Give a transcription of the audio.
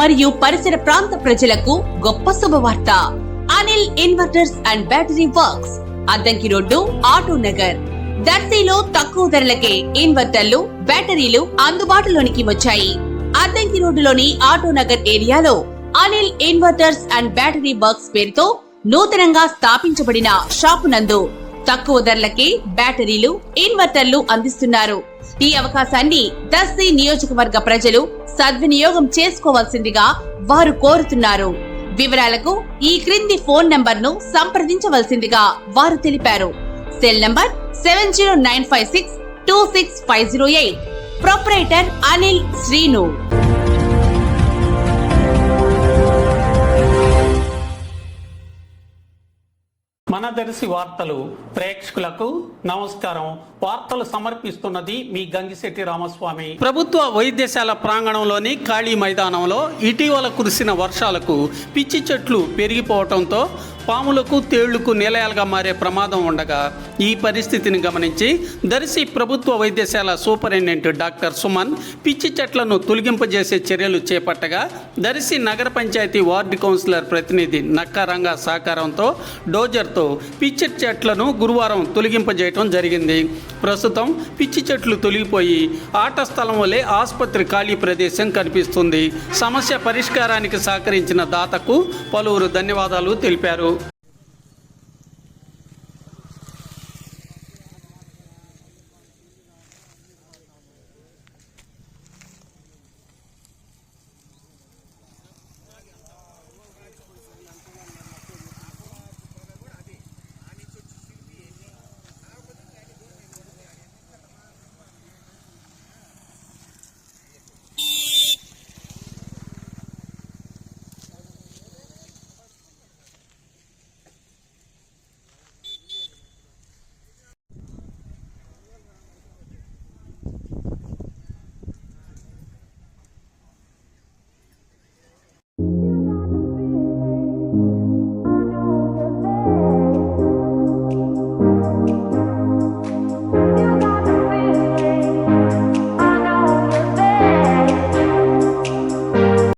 మరియు పరిసర ప్రాంత ప్రజలకు గొప్ప శుభవార్త. Anil inverters and battery works Addanki road Auto Nagar. దర్శీలో తక్కువ ధరలకే ఇన్వర్టర్లు బ్యాటరీలు అందుబాటులోనికి వచ్చాయి. అద్దంకి రోడ్డులోని ఆటో నగర్ ఏరియాలో Anil inverters and battery works పేరుతో నూతనంగా స్థాపించబడిన షాపు నందు తక్కువ ధరలకే బ్యాటరీలు ఇన్వర్టర్లు అందిస్తున్నారు. ఈ అవకాశాన్ని దర్శి నియోజకవర్గ ప్రజలు సద్వినియోగం చేసుకోవాల్సిందిగా వారు కోరుతున్నారు. వివరాలకు ఈ క్రింది ఫోన్ నంబర్ను సంప్రదించవలసిందిగా వారు తెలిపారు. Cell number seven zero nine five six two six five zero eight. Proprietor Anil Srinu. మనదర్శి వార్తలు ప్రేక్షకులకు నమస్కారం. వార్తలు సమర్పిస్తున్నది మీ గంగిశెట్టి రామస్వామి. ప్రభుత్వ వైద్యశాల ప్రాంగణంలోని ఖాళీ మైదానంలో ఇటీవల కురిసిన వర్షాలకు పిచ్చి చెట్లు పెరిగిపోవడంతో పాములకు తేళ్ళకు నిలయాలుగా మారే ప్రమాదం ఉండగా ఈ పరిస్థితిని గమనించి దర్శి ప్రభుత్వ వైద్యశాల సూపరింటెండెంట్ డాక్టర్ సుమన్ పిచ్చి చెట్లను తొలగింపజేసే చర్యలు చేపట్టగా దర్శి నగర పంచాయతీ వార్డు కౌన్సిలర్ ప్రతినిధి నక్కారంగా సహకారంతో డోజర్తో పిచ్చి చెట్లను గురువారం తొలగింపజేయటం జరిగింది. ప్రస్తుతం పిచ్చి చెట్లు తొలగిపోయి ఆట స్థలం వలె ఆసుపత్రి ఖాళీ ప్రదేశం కనిపిస్తుంది. సమస్య పరిష్కారానికి సహకరించిన దాతకు పలువురు ధన్యవాదాలు తెలిపారు.